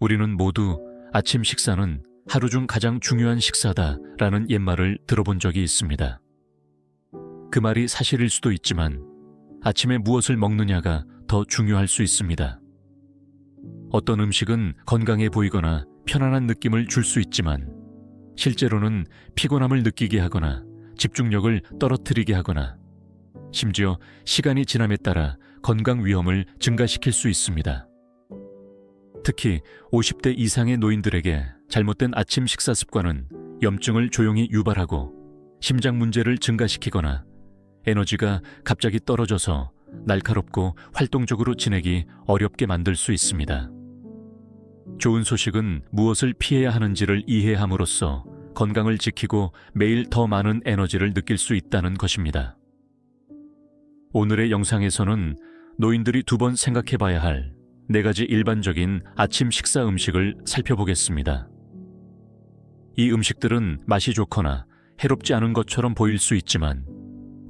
우리는 모두 아침 식사는 하루 중 가장 중요한 식사다라는 옛말을 들어본 적이 있습니다. 그 말이 사실일 수도 있지만 아침에 무엇을 먹느냐가 더 중요할 수 있습니다. 어떤 음식은 건강해 보이거나 편안한 느낌을 줄 수 있지만 실제로는 피곤함을 느끼게 하거나 집중력을 떨어뜨리게 하거나 심지어 시간이 지남에 따라 건강 위험을 증가시킬 수 있습니다. 특히 50대 이상의 노인들에게 잘못된 아침 식사 습관은 염증을 조용히 유발하고 심장 문제를 증가시키거나 에너지가 갑자기 떨어져서 날카롭고 활동적으로 지내기 어렵게 만들 수 있습니다. 좋은 소식은 무엇을 피해야 하는지를 이해함으로써 건강을 지키고 매일 더 많은 에너지를 느낄 수 있다는 것입니다. 오늘의 영상에서는 노인들이 두 번 생각해 봐야 할 네 가지 일반적인 아침 식사 음식을 살펴보겠습니다. 이 음식들은 맛이 좋거나 해롭지 않은 것처럼 보일 수 있지만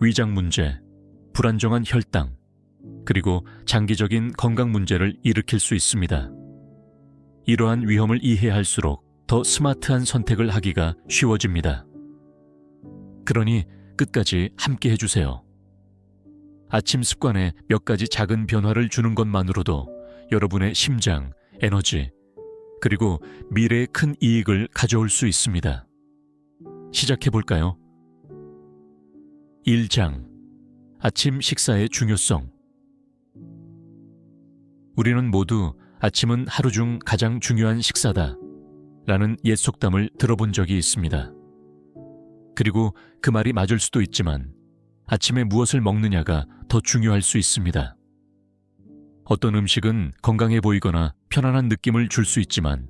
위장 문제, 불안정한 혈당, 그리고 장기적인 건강 문제를 일으킬 수 있습니다. 이러한 위험을 이해할수록 더 스마트한 선택을 하기가 쉬워집니다. 그러니 끝까지 함께 해주세요. 아침 습관에 몇 가지 작은 변화를 주는 것만으로도 여러분의 심장, 에너지, 그리고 미래에 큰 이익을 가져올 수 있습니다. 시작해 볼까요? 1장 아침 식사의 중요성 우리는 모두 아침은 하루 중 가장 중요한 식사다 라는 옛 속담을 들어본 적이 있습니다. 그리고 그 말이 맞을 수도 있지만 아침에 무엇을 먹느냐가 더 중요할 수 있습니다. 어떤 음식은 건강해 보이거나 편안한 느낌을 줄 수 있지만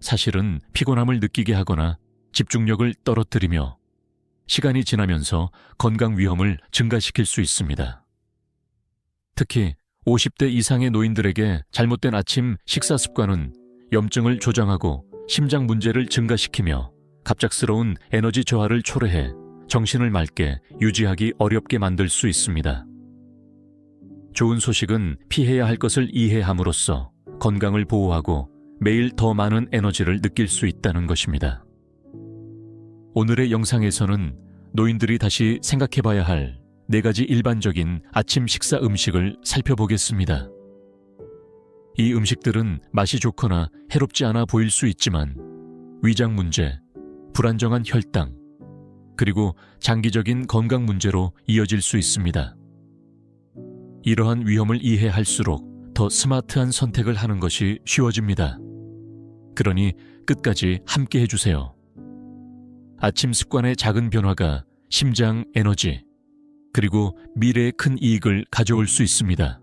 사실은 피곤함을 느끼게 하거나 집중력을 떨어뜨리며 시간이 지나면서 건강 위험을 증가시킬 수 있습니다. 특히 50대 이상의 노인들에게 잘못된 아침 식사 습관은 염증을 조장하고 심장 문제를 증가시키며 갑작스러운 에너지 저하를 초래해 정신을 맑게 유지하기 어렵게 만들 수 있습니다. 좋은 소식은 피해야 할 것을 이해함으로써 건강을 보호하고 매일 더 많은 에너지를 느낄 수 있다는 것입니다. 오늘의 영상에서는 노인들이 다시 생각해 봐야 할 네 가지 일반적인 아침 식사 음식을 살펴보겠습니다. 이 음식들은 맛이 좋거나 해롭지 않아 보일 수 있지만 위장 문제, 불안정한 혈당, 그리고 장기적인 건강 문제로 이어질 수 있습니다. 이러한 위험을 이해할수록 더 스마트한 선택을 하는 것이 쉬워집니다. 그러니 끝까지 함께 해주세요. 아침 습관의 작은 변화가 심장 에너지, 그리고 미래에 큰 이익을 가져올 수 있습니다.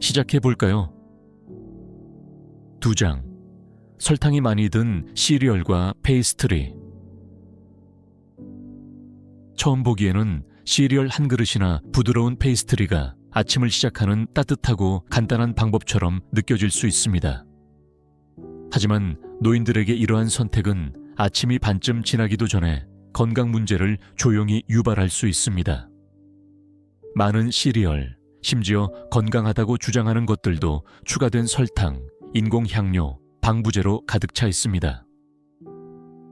시작해 볼까요? 두 장. 설탕이 많이 든 시리얼과 페이스트리. 처음 보기에는 시리얼 한 그릇이나 부드러운 페이스트리가 아침을 시작하는 따뜻하고 간단한 방법처럼 느껴질 수 있습니다. 하지만 노인들에게 이러한 선택은 아침이 반쯤 지나기도 전에 건강 문제를 조용히 유발할 수 있습니다. 많은 시리얼, 심지어 건강하다고 주장하는 것들도 추가된 설탕, 인공 향료, 방부제로 가득 차 있습니다.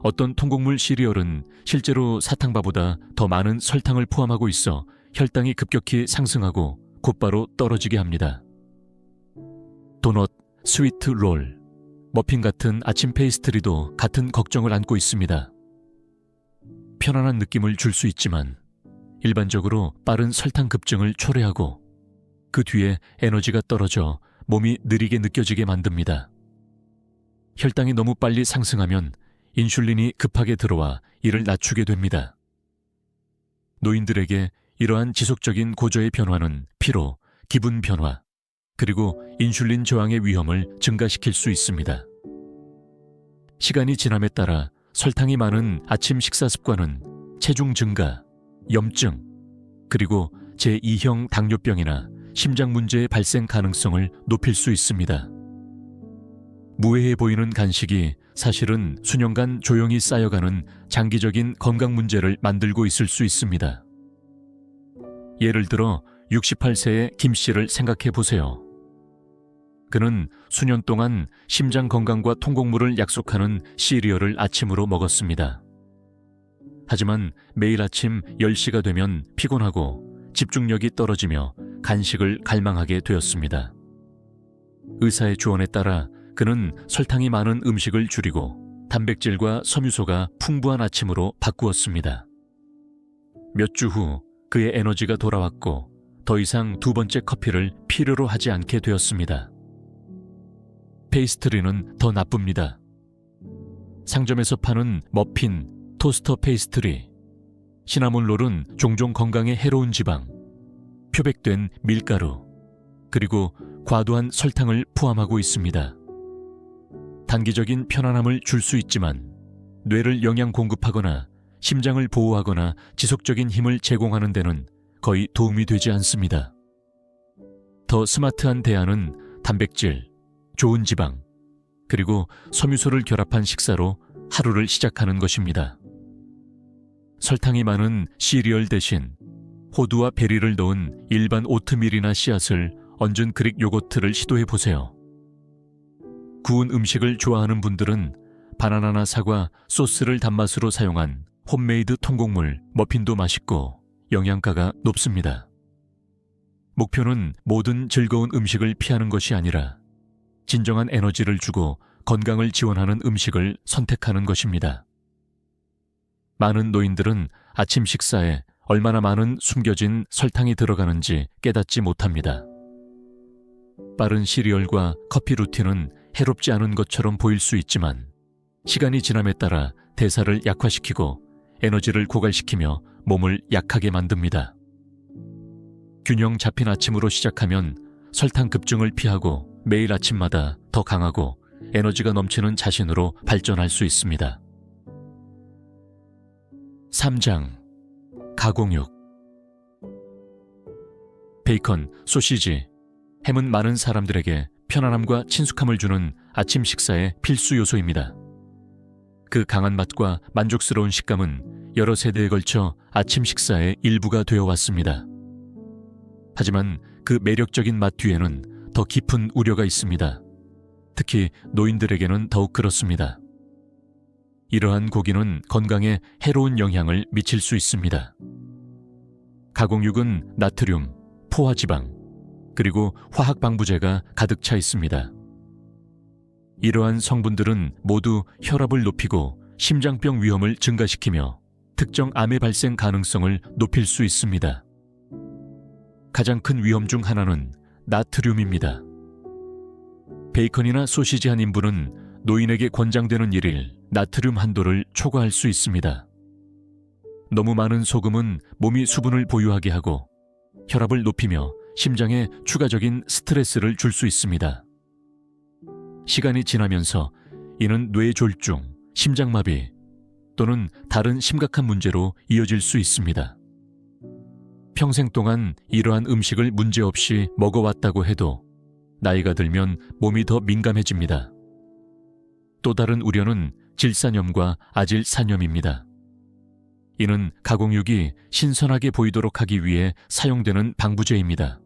어떤 통곡물 시리얼은 실제로 사탕바보다 더 많은 설탕을 포함하고 있어 혈당이 급격히 상승하고 곧바로 떨어지게 합니다. 도넛, 스위트 롤, 머핀 같은 아침 페이스트리도 같은 걱정을 안고 있습니다. 편안한 느낌을 줄 수 있지만 일반적으로 빠른 설탕 급증을 초래하고 그 뒤에 에너지가 떨어져 몸이 느리게 느껴지게 만듭니다. 혈당이 너무 빨리 상승하면 인슐린이 급하게 들어와 이를 낮추게 됩니다. 노인들에게 이러한 지속적인 고저의 변화는 피로, 기분 변화, 그리고 인슐린 저항의 위험을 증가시킬 수 있습니다. 시간이 지남에 따라 설탕이 많은 아침 식사 습관은 체중 증가, 염증, 그리고 제2형 당뇨병이나 심장 문제의 발생 가능성을 높일 수 있습니다. 무해해 보이는 간식이 사실은 수년간 조용히 쌓여가는 장기적인 건강 문제를 만들고 있을 수 있습니다. 예를 들어 68세의 김 씨를 생각해 보세요. 그는 수년 동안 심장 건강과 통곡물을 약속하는 시리얼을 아침으로 먹었습니다. 하지만 매일 아침 10시가 되면 피곤하고 집중력이 떨어지며 간식을 갈망하게 되었습니다. 의사의 조언에 따라 그는 설탕이 많은 음식을 줄이고 단백질과 섬유소가 풍부한 아침으로 바꾸었습니다. 몇 주 후 그의 에너지가 돌아왔고 더 이상 두 번째 커피를 필요로 하지 않게 되었습니다. 페이스트리는 더 나쁩니다. 상점에서 파는 머핀, 토스터 페이스트리, 시나몬 롤은 종종 건강에 해로운 지방, 표백된 밀가루, 그리고 과도한 설탕을 포함하고 있습니다. 단기적인 편안함을 줄 수 있지만 뇌를 영양 공급하거나 심장을 보호하거나 지속적인 힘을 제공하는 데는 거의 도움이 되지 않습니다. 더 스마트한 대안은 단백질, 좋은 지방, 그리고 섬유소를 결합한 식사로 하루를 시작하는 것입니다. 설탕이 많은 시리얼 대신 호두와 베리를 넣은 일반 오트밀이나 씨앗을 얹은 그릭 요거트를 시도해 보세요. 구운 음식을 좋아하는 분들은 바나나나 사과, 소스를 단맛으로 사용한 홈메이드 통곡물, 머핀도 맛있고 영양가가 높습니다. 목표는 모든 즐거운 음식을 피하는 것이 아니라 진정한 에너지를 주고 건강을 지원하는 음식을 선택하는 것입니다. 많은 노인들은 아침 식사에 얼마나 많은 숨겨진 설탕이 들어가는지 깨닫지 못합니다. 빠른 시리얼과 커피 루틴은 해롭지 않은 것처럼 보일 수 있지만 시간이 지남에 따라 대사를 약화시키고 에너지를 고갈시키며 몸을 약하게 만듭니다. 균형 잡힌 아침으로 시작하면 설탕 급증을 피하고 매일 아침마다 더 강하고 에너지가 넘치는 자신으로 발전할 수 있습니다. 3장 가공육 베이컨, 소시지, 햄은 많은 사람들에게 편안함과 친숙함을 주는 아침 식사의 필수 요소입니다. 그 강한 맛과 만족스러운 식감은 여러 세대에 걸쳐 아침 식사의 일부가 되어 왔습니다. 하지만 그 매력적인 맛 뒤에는 더 깊은 우려가 있습니다. 특히 노인들에게는 더욱 그렇습니다. 이러한 고기는 건강에 해로운 영향을 미칠 수 있습니다. 가공육은 나트륨, 포화지방, 그리고 화학 방부제가 가득 차 있습니다. 이러한 성분들은 모두 혈압을 높이고 심장병 위험을 증가시키며 특정 암의 발생 가능성을 높일 수 있습니다. 가장 큰 위험 중 하나는 나트륨입니다. 베이컨이나 소시지 한 인분은 노인에게 권장되는 일일 나트륨 한도를 초과할 수 있습니다. 너무 많은 소금은 몸이 수분을 보유하게 하고 혈압을 높이며 심장에 추가적인 스트레스를 줄 수 있습니다. 시간이 지나면서 이는 뇌졸중, 심장마비 또는 다른 심각한 문제로 이어질 수 있습니다. 평생 동안 이러한 음식을 문제없이 먹어왔다고 해도 나이가 들면 몸이 더 민감해집니다. 또 다른 우려는 질산염과 아질산염입니다. 이는 가공육이 신선하게 보이도록 하기 위해 사용되는 방부제입니다.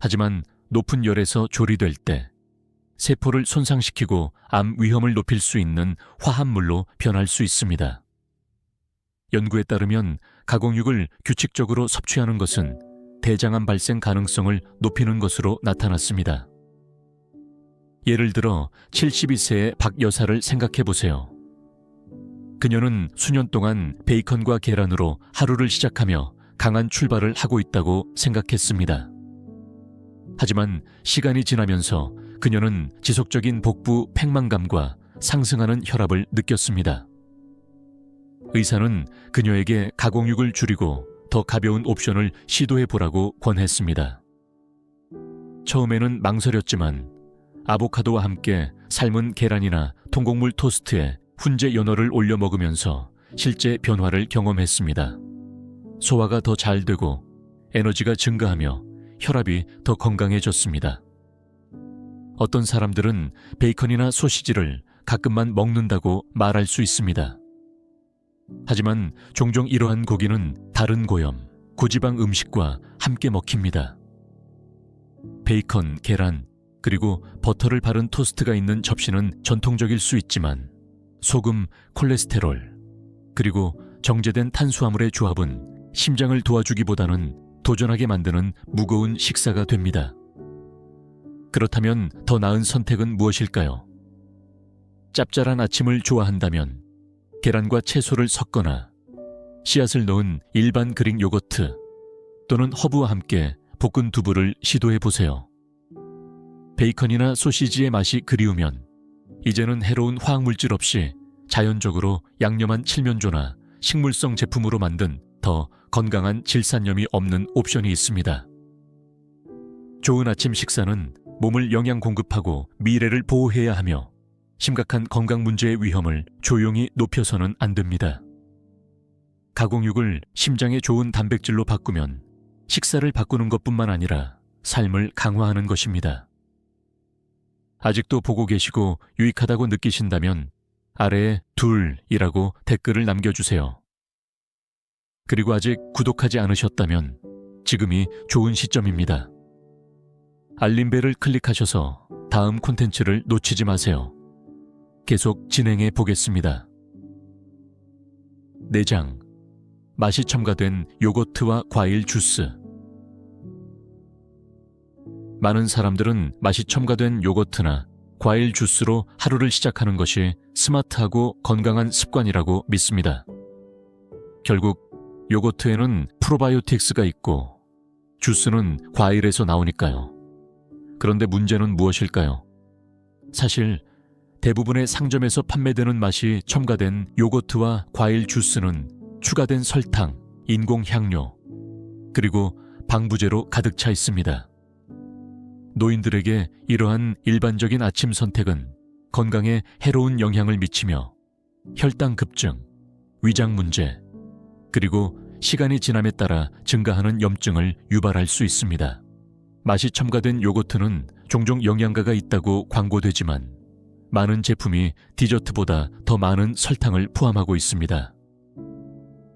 하지만 높은 열에서 조리될 때 세포를 손상시키고 암 위험을 높일 수 있는 화합물로 변할 수 있습니다. 연구에 따르면 가공육을 규칙적으로 섭취하는 것은 대장암 발생 가능성을 높이는 것으로 나타났습니다. 예를 들어 72세의 박 여사를 생각해 보세요. 그녀는 수년 동안 베이컨과 계란으로 하루를 시작하며 강한 출발을 하고 있다고 생각했습니다. 하지만 시간이 지나면서 그녀는 지속적인 복부 팽만감과 상승하는 혈압을 느꼈습니다. 의사는 그녀에게 가공육을 줄이고 더 가벼운 옵션을 시도해 보라고 권했습니다. 처음에는 망설였지만 아보카도와 함께 삶은 계란이나 통곡물 토스트에 훈제 연어를 올려 먹으면서 실제 변화를 경험했습니다. 소화가 더 잘 되고 에너지가 증가하며 혈압이 더 건강해졌습니다. 어떤 사람들은 베이컨이나 소시지를 가끔만 먹는다고 말할 수 있습니다. 하지만 종종 이러한 고기는 다른 고염, 고지방 음식과 함께 먹힙니다. 베이컨, 계란, 그리고 버터를 바른 토스트가 있는 접시는 전통적일 수 있지만 소금, 콜레스테롤, 그리고 정제된 탄수화물의 조합은 심장을 도와주기보다는 도전하게 만드는 무거운 식사가 됩니다. 그렇다면 더 나은 선택은 무엇일까요? 짭짤한 아침을 좋아한다면 계란과 채소를 섞거나 씨앗을 넣은 일반 그릭 요거트 또는 허브와 함께 볶은 두부를 시도해 보세요. 베이컨이나 소시지의 맛이 그리우면 이제는 해로운 화학물질 없이 자연적으로 양념한 칠면조나 식물성 제품으로 만든 더 건강한 질산염이 없는 옵션이 있습니다. 좋은 아침 식사는 몸을 영양 공급하고 미래를 보호해야 하며 심각한 건강 문제의 위험을 조용히 높여서는 안 됩니다. 가공육을 심장에 좋은 단백질로 바꾸면 식사를 바꾸는 것뿐만 아니라 삶을 강화하는 것입니다. 아직도 보고 계시고 유익하다고 느끼신다면 아래에 둘이라고 댓글을 남겨주세요. 그리고 아직 구독하지 않으셨다면 지금이 좋은 시점입니다. 알림벨을 클릭하셔서 다음 콘텐츠를 놓치지 마세요. 계속 진행해 보겠습니다. 내장 맛이 첨가된 요거트와 과일 주스 많은 사람들은 맛이 첨가된 요거트나 과일 주스로 하루를 시작하는 것이 스마트하고 건강한 습관이라고 믿습니다. 결국 요거트에는 프로바이오틱스가 있고 주스는 과일에서 나오니까요. 그런데 문제는 무엇일까요? 사실 대부분의 상점에서 판매되는 맛이 첨가된 요거트와 과일 주스는 추가된 설탕, 인공 향료, 그리고 방부제로 가득 차 있습니다. 노인들에게 이러한 일반적인 아침 선택은 건강에 해로운 영향을 미치며 혈당 급증, 위장 문제, 그리고 시간이 지남에 따라 증가하는 염증을 유발할 수 있습니다. 맛이 첨가된 요거트는 종종 영양가가 있다고 광고되지만 많은 제품이 디저트보다 더 많은 설탕을 포함하고 있습니다.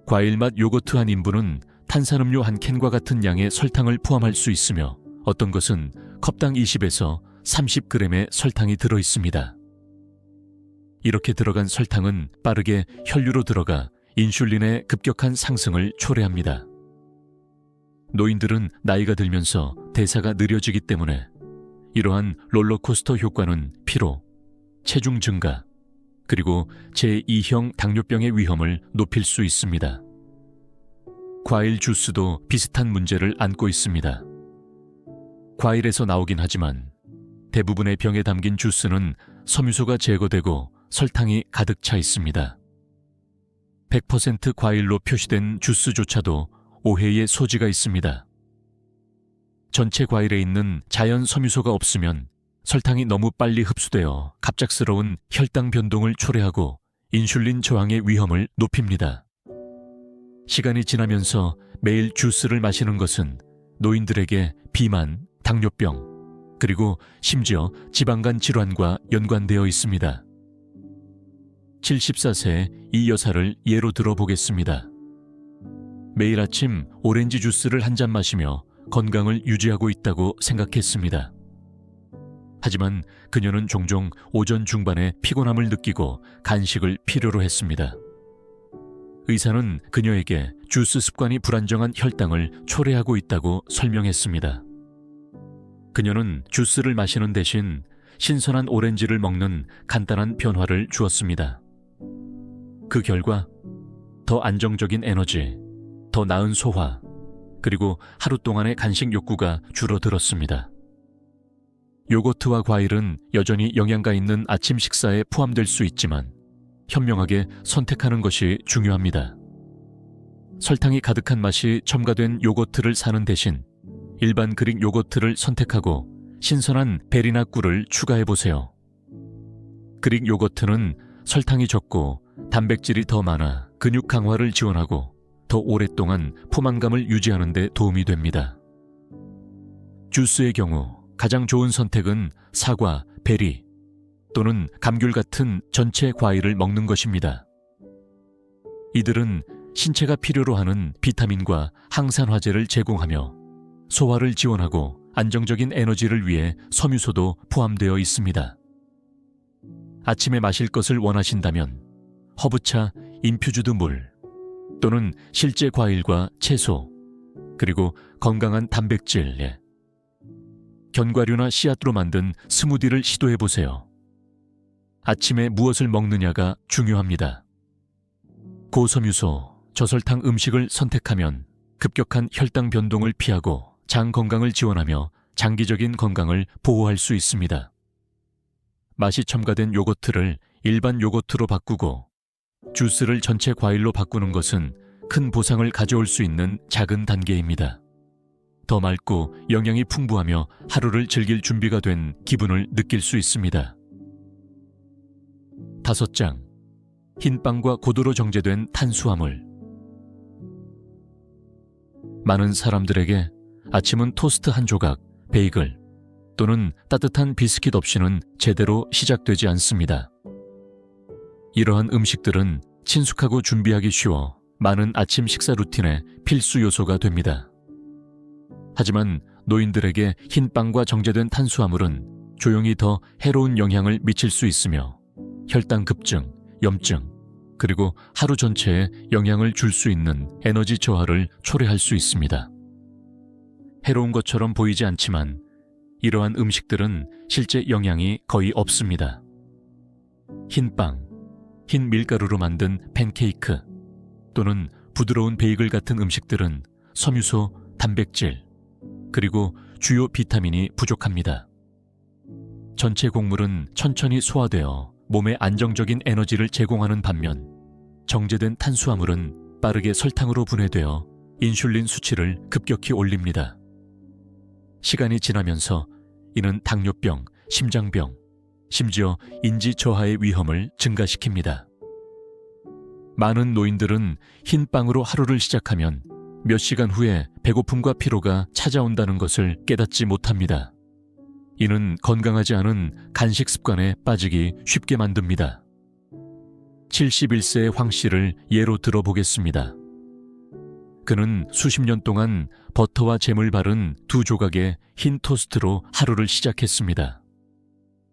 과일 맛 요거트 한 인분은 탄산음료 한 캔과 같은 양의 설탕을 포함할 수 있으며 어떤 것은 컵당 20에서 30g의 설탕이 들어 있습니다. 이렇게 들어간 설탕은 빠르게 혈류로 들어가 인슐린의 급격한 상승을 초래합니다. 노인들은 나이가 들면서 대사가 느려지기 때문에 이러한 롤러코스터 효과는 피로, 체중 증가, 그리고 제2형 당뇨병의 위험을 높일 수 있습니다. 과일 주스도 비슷한 문제를 안고 있습니다. 과일에서 나오긴 하지만 대부분의 병에 담긴 주스는 섬유소가 제거되고 설탕이 가득 차 있습니다. 100% 과일로 표시된 주스조차도 오해의 소지가 있습니다. 전체 과일에 있는 자연 섬유소가 없으면 설탕이 너무 빨리 흡수되어 갑작스러운 혈당 변동을 초래하고 인슐린 저항의 위험을 높입니다. 시간이 지나면서 매일 주스를 마시는 것은 노인들에게 비만, 당뇨병, 그리고 심지어 지방간 질환과 연관되어 있습니다. 74세 이 여사를 예로 들어보겠습니다. 매일 아침 오렌지 주스를 한 잔 마시며 건강을 유지하고 있다고 생각했습니다. 하지만 그녀는 종종 오전 중반에 피곤함을 느끼고 간식을 필요로 했습니다. 의사는 그녀에게 주스 습관이 불안정한 혈당을 초래하고 있다고 설명했습니다. 그녀는 주스를 마시는 대신 신선한 오렌지를 먹는 간단한 변화를 주었습니다. 그 결과 더 안정적인 에너지, 더 나은 소화, 그리고 하루 동안의 간식 욕구가 줄어들었습니다. 요거트와 과일은 여전히 영양가 있는 아침 식사에 포함될 수 있지만 현명하게 선택하는 것이 중요합니다. 설탕이 가득한 맛이 첨가된 요거트를 사는 대신 일반 그릭 요거트를 선택하고 신선한 베리나 꿀을 추가해 보세요. 그릭 요거트는 설탕이 적고 단백질이 더 많아 근육 강화를 지원하고 더 오랫동안 포만감을 유지하는 데 도움이 됩니다. 주스의 경우 가장 좋은 선택은 사과, 베리 또는 감귤 같은 전체 과일을 먹는 것입니다. 이들은 신체가 필요로 하는 비타민과 항산화제를 제공하며 소화를 지원하고 안정적인 에너지를 위해 섬유소도 포함되어 있습니다. 아침에 마실 것을 원하신다면 허브차, 인퓨즈드 물 또는 실제 과일과 채소 그리고 건강한 단백질, 예. 견과류나 씨앗으로 만든 스무디를 시도해 보세요. 아침에 무엇을 먹느냐가 중요합니다. 고섬유소, 저설탕 음식을 선택하면 급격한 혈당 변동을 피하고 장 건강을 지원하며 장기적인 건강을 보호할 수 있습니다. 맛이 첨가된 요거트를 일반 요거트로 바꾸고 주스를 전체 과일로 바꾸는 것은 큰 보상을 가져올 수 있는 작은 단계입니다. 더 맑고 영양이 풍부하며 하루를 즐길 준비가 된 기분을 느낄 수 있습니다. 다섯 장. 흰빵과 고도로 정제된 탄수화물. 많은 사람들에게 아침은 토스트 한 조각, 베이글 또는 따뜻한 비스킷 없이는 제대로 시작되지 않습니다. 이러한 음식들은 친숙하고 준비하기 쉬워 많은 아침 식사 루틴의 필수 요소가 됩니다. 하지만 노인들에게 흰 빵과 정제된 탄수화물은 조용히 더 해로운 영향을 미칠 수 있으며 혈당 급증, 염증, 그리고 하루 전체에 영향을 줄 수 있는 에너지 저하를 초래할 수 있습니다. 해로운 것처럼 보이지 않지만 이러한 음식들은 실제 영향이 거의 없습니다. 흰빵, 흰 밀가루로 만든 팬케이크 또는 부드러운 베이글 같은 음식들은 섬유소, 단백질, 그리고 주요 비타민이 부족합니다. 전체 곡물은 천천히 소화되어 몸에 안정적인 에너지를 제공하는 반면 정제된 탄수화물은 빠르게 설탕으로 분해되어 인슐린 수치를 급격히 올립니다. 시간이 지나면서 이는 당뇨병, 심장병, 심지어 인지 저하의 위험을 증가시킵니다. 많은 노인들은 흰 빵으로 하루를 시작하면 몇 시간 후에 배고픔과 피로가 찾아온다는 것을 깨닫지 못합니다. 이는 건강하지 않은 간식 습관에 빠지기 쉽게 만듭니다. 71세의 황 씨를 예로 들어보겠습니다. 그는 수십 년 동안 버터와 잼을 바른 두 조각의 흰 토스트로 하루를 시작했습니다.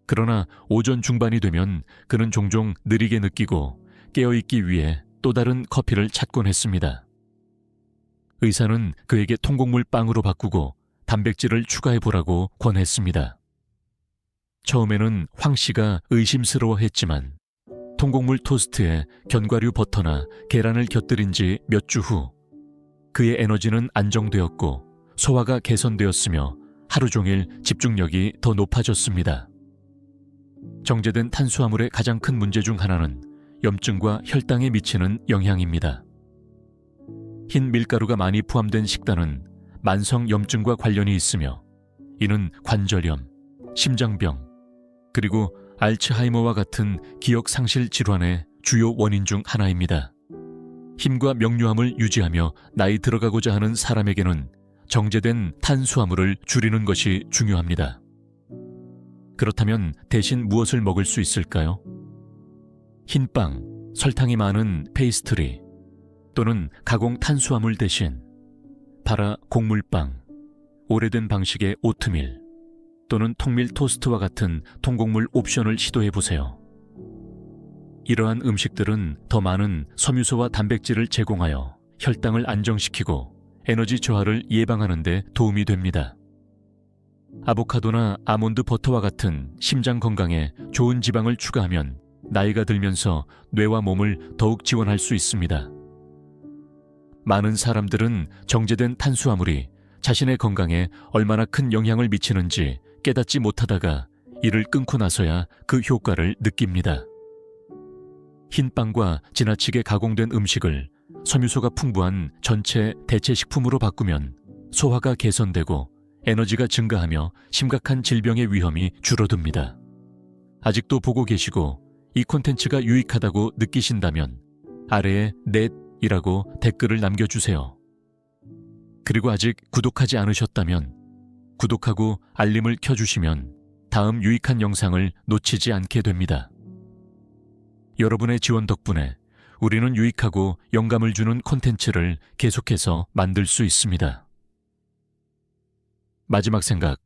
그러나 오전 중반이 되면 그는 종종 느리게 느끼고 깨어있기 위해 또 다른 커피를 찾곤 했습니다. 의사는 그에게 통곡물 빵으로 바꾸고 단백질을 추가해 보라고 권했습니다. 처음에는 황 씨가 의심스러워 했지만 통곡물 토스트에 견과류 버터나 계란을 곁들인 지 몇 주 후 그의 에너지는 안정되었고 소화가 개선되었으며 하루 종일 집중력이 더 높아졌습니다. 정제된 탄수화물의 가장 큰 문제 중 하나는 염증과 혈당에 미치는 영향입니다. 흰 밀가루가 많이 포함된 식단은 만성 염증과 관련이 있으며 이는 관절염, 심장병, 그리고 알츠하이머와 같은 기억 상실 질환의 주요 원인 중 하나입니다. 힘과 명료함을 유지하며 나이 들어가고자 하는 사람에게는 정제된 탄수화물을 줄이는 것이 중요합니다. 그렇다면 대신 무엇을 먹을 수 있을까요? 흰 빵, 설탕이 많은 페이스트리 또는 가공 탄수화물 대신 바라 곡물빵, 오래된 방식의 오트밀 또는 통밀 토스트와 같은 통곡물 옵션을 시도해 보세요. 이러한 음식들은 더 많은 섬유소와 단백질을 제공하여 혈당을 안정시키고 에너지 저하를 예방하는 데 도움이 됩니다. 아보카도나 아몬드 버터와 같은 심장 건강에 좋은 지방을 추가하면 나이가 들면서 뇌와 몸을 더욱 지원할 수 있습니다. 많은 사람들은 정제된 탄수화물이 자신의 건강에 얼마나 큰 영향을 미치는지 깨닫지 못하다가 이를 끊고 나서야 그 효과를 느낍니다. 흰 빵과 지나치게 가공된 음식을 섬유소가 풍부한 전체 대체 식품으로 바꾸면 소화가 개선되고 에너지가 증가하며 심각한 질병의 위험이 줄어듭니다. 아직도 보고 계시고 이 콘텐츠가 유익하다고 느끼신다면 아래에 넷이라고 댓글을 남겨주세요. 그리고 아직 구독하지 않으셨다면 구독하고 알림을 켜주시면 다음 유익한 영상을 놓치지 않게 됩니다. 여러분의 지원 덕분에 우리는 유익하고 영감을 주는 콘텐츠를 계속해서 만들 수 있습니다. 마지막 생각.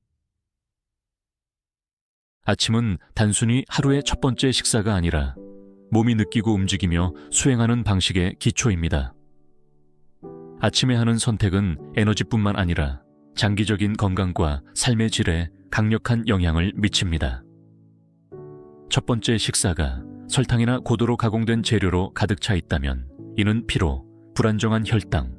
아침은 단순히 하루의 첫 번째 식사가 아니라 몸이 느끼고 움직이며 수행하는 방식의 기초입니다. 아침에 하는 선택은 에너지뿐만 아니라 장기적인 건강과 삶의 질에 강력한 영향을 미칩니다. 첫 번째 식사가 설탕이나 고도로 가공된 재료로 가득 차 있다면 이는 피로, 불안정한 혈당,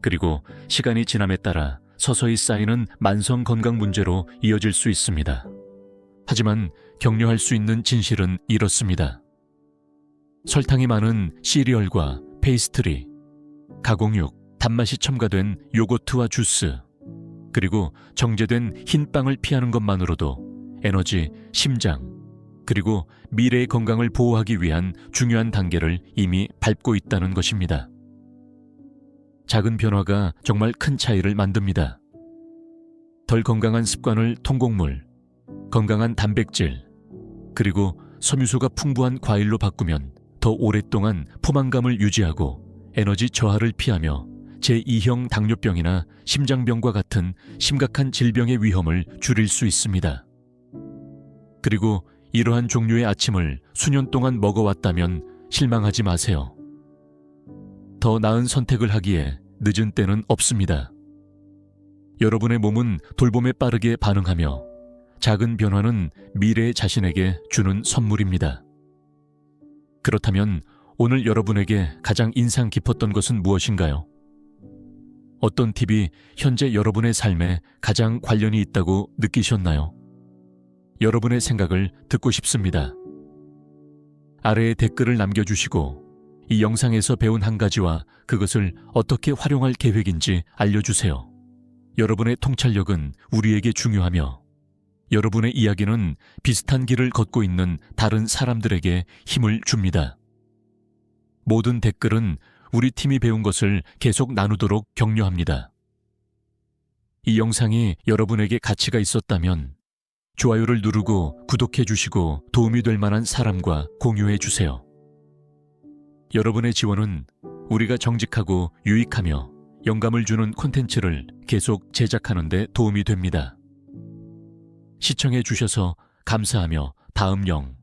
그리고 시간이 지남에 따라 서서히 쌓이는 만성 건강 문제로 이어질 수 있습니다. 하지만 격려할 수 있는 진실은 이렇습니다. 설탕이 많은 시리얼과 페이스트리, 가공육, 단맛이 첨가된 요거트와 주스, 그리고 정제된 흰 빵을 피하는 것만으로도 에너지, 심장, 그리고 미래의 건강을 보호하기 위한 중요한 단계를 이미 밟고 있다는 것입니다. 작은 변화가 정말 큰 차이를 만듭니다. 덜 건강한 습관을 통곡물, 건강한 단백질, 그리고 섬유소가 풍부한 과일로 바꾸면 더 오랫동안 포만감을 유지하고 에너지 저하를 피하며 제2형 당뇨병이나 심장병과 같은 심각한 질병의 위험을 줄일 수 있습니다. 그리고 이러한 종류의 아침을 수년 동안 먹어왔다면 실망하지 마세요. 더 나은 선택을 하기에 늦은 때는 없습니다. 여러분의 몸은 돌봄에 빠르게 반응하며 작은 변화는 미래의 자신에게 주는 선물입니다. 그렇다면 오늘 여러분에게 가장 인상 깊었던 것은 무엇인가요? 어떤 팁이 현재 여러분의 삶에 가장 관련이 있다고 느끼셨나요? 여러분의 생각을 듣고 싶습니다. 아래에 댓글을 남겨주시고 이 영상에서 배운 한 가지와 그것을 어떻게 활용할 계획인지 알려주세요. 여러분의 통찰력은 우리에게 중요하며 여러분의 이야기는 비슷한 길을 걷고 있는 다른 사람들에게 힘을 줍니다. 모든 댓글은 우리 팀이 배운 것을 계속 나누도록 격려합니다. 이 영상이 여러분에게 가치가 있었다면 좋아요를 누르고 구독해 주시고 도움이 될 만한 사람과 공유해 주세요. 여러분의 지원은 우리가 정직하고 유익하며 영감을 주는 콘텐츠를 계속 제작하는 데 도움이 됩니다. 시청해 주셔서 감사하며 다음 영